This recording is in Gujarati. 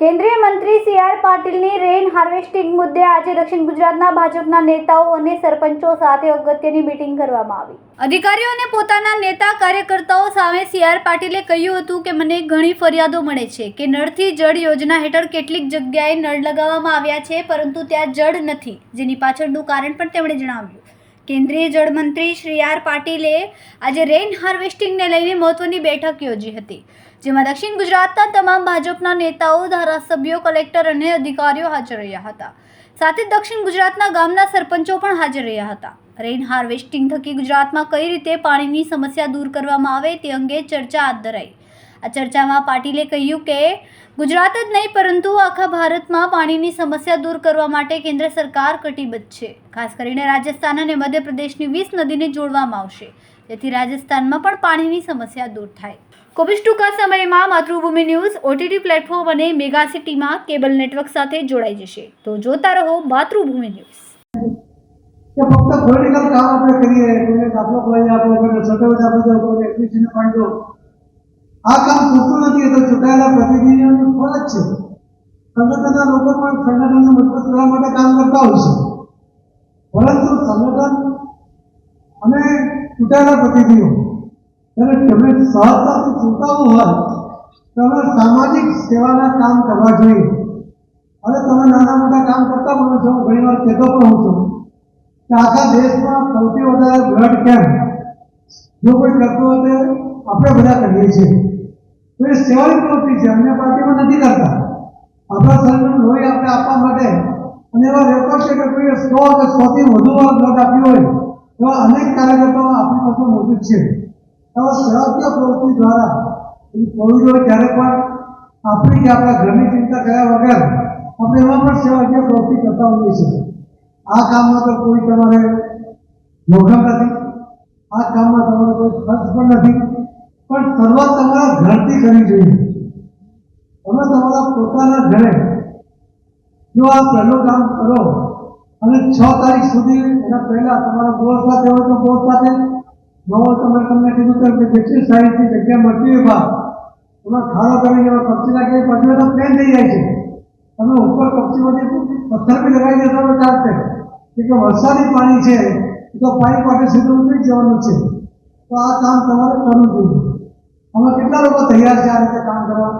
કેન્દ્રીય મંત્રી સી આર પાટીલની રેઇન હાર્વેસ્ટિંગ મુદ્દે આજે દક્ષિણ ગુજરાતના ભાજપના નેતાઓ અને સરપંચો સાથે અગત્યની મીટિંગ કરવામાં આવી. અધિકારીઓને પોતાના નેતા કાર્યકર્તાઓ સામે સી આર પાટીલે કહ્યું હતું કે મને ઘણી ફરિયાદો મળે છે કે નળથી જળ યોજના હેઠળ કેટલીક જગ્યાએ નળ લગાવવામાં આવ્યા છે, પરંતુ ત્યાં જળ નથી, જેની પાછળનું કારણ પણ તેમણે જણાવ્યું. કેન્દ્રીય જળમંત્રી શ્રી આર પાટીલે આજે રેઇન હાર્વેસ્ટિંગને લઈને મહત્વની બેઠક યોજી હતી, જેમાં દક્ષિણ ગુજરાતના તમામ ભાજપના નેતાઓ, ધારાસભ્યો, કલેક્ટર અને અધિકારીઓ હાજર રહ્યા હતા. સાથે દક્ષિણ ગુજરાતના ગામના સરપંચો પણ હાજર રહ્યા હતા. રેઇન હાર્વેસ્ટિંગ થકી ગુજરાતમાં કઈ રીતે પાણીની સમસ્યા દૂર કરવામાં આવે તે અંગે ચર્ચા હાથ ધરાઈ. આ ચર્ચામાં પાટીલે કહ્યું કે, ગુજરાત જ નહીં, પરંતુ આખા ભારતમાં પાણીની સમસ્યા દૂર કરવા માટે કેન્દ્ર સરકાર કટિબદ્ધ છે. ખાસ કરીને રાજસ્થાન અને મધ્યપ્રદેશની વીસ નદીને જોડવામાં આવશે. જેથી રાજસ્થાનમાં પણ પાણીની સમસ્યા દૂર થાય. જ ટૂંકા સમયમાં માતૃભૂમિ ન્યૂઝ, ઓટીટી પ્લેટફોર્મ અને મેગા સિટીમાં કેબલ નેટવર્ક સાથે જોડાઈ જશે. તો જોતા રહો માતૃભૂમિ ન્યૂઝ. કે ફક્ત પોલિટિકલ કામ આપણે કરીએ, કોઈને દાખલો ખોલાવી આપણે કોઈને સર્ટિફિકેટ આપી દો કોઈને ફંડ દો આ કામ પૂરતું નથી તો ચૂંટાયેલા પ્રતિનિધિઓની ફરજ છે. સંગઠનના લોકો પણ સંગઠનને મજબૂત કરવા માટે કામ કરતા હોય છે. પરંતુ સંગઠન અને ચૂંટાયેલા પ્રતિનિધિઓ અને તમે સહજતાથી ચૂંટાવવું હોય, તમે સામાજિક સેવાના કામ કરવા જોઈએ. અને તમે નાના મોટા કામ કરતા પણ છો ઘણી વાર કહેતો પણ હું છું કે આખા દેશમાં સૌથી વધારે બ્લડ કેમ્પ, જો કોઈ કરતું તો આપણે બધા કરીએ છીએ. તો એ સેવાની પ્રવૃત્તિ છે. અન્ય પાર્ટીમાં નથી કરતા. આપણા શરીરનું લોહી આપણે આપવા માટે અને એવા રેકોર્ડ છે કે કોઈએ સો કે સોથી વધુ વાર બ્લડ આપ્યું હોય, એવા અનેક કાર્યકર્તાઓ આપણી પાસે મોજૂદ છે. એવા સેવાકીય પ્રવૃત્તિ દ્વારા કોવિડ હોય ત્યારે પણ આપણી કે આપણા ઘરની ચિંતા કર્યા વગર આપણે એમાં પણ સેવાકીય પ્રવૃત્તિ કરતા હોઈએ છીએ. આ કામમાં તો કોઈ તમારે જોખમ નથી. આ કામમાં તમારો કોઈ ખર્ચ પણ નથી. પણ શરૂઆત તમારા ઘરથી કરવી જોઈએ. તમે તમારા પોતાના ઘરે જો આ પહેલું કામ કરો, અને છ તારીખ સુધી એના પહેલા તમારા બોસ સાથે હોય તો બોસ સાથે, ન હોય તો મેં તમને કીધું તેમ કે જેટલી સાઈઝની જગ્યા મળતી હોય બા એમાં ખાડો કરીને એમાં કપચી નાખી પછી તો પ્લેન થઈ જાય છે. તમે ઉપર કપચીમાંથી પથ્થર બી લગાવી દેશો તો ચાલશે. કે વરસાદી પાણી છે, તો પાઇપ માટે સીધું ઉતરી જવાનું છે. તો આ કામ તમારે કરવું જોઈએ. આમાં કેટલા લોકો તૈયાર છે આ રીતે કામ કરવા?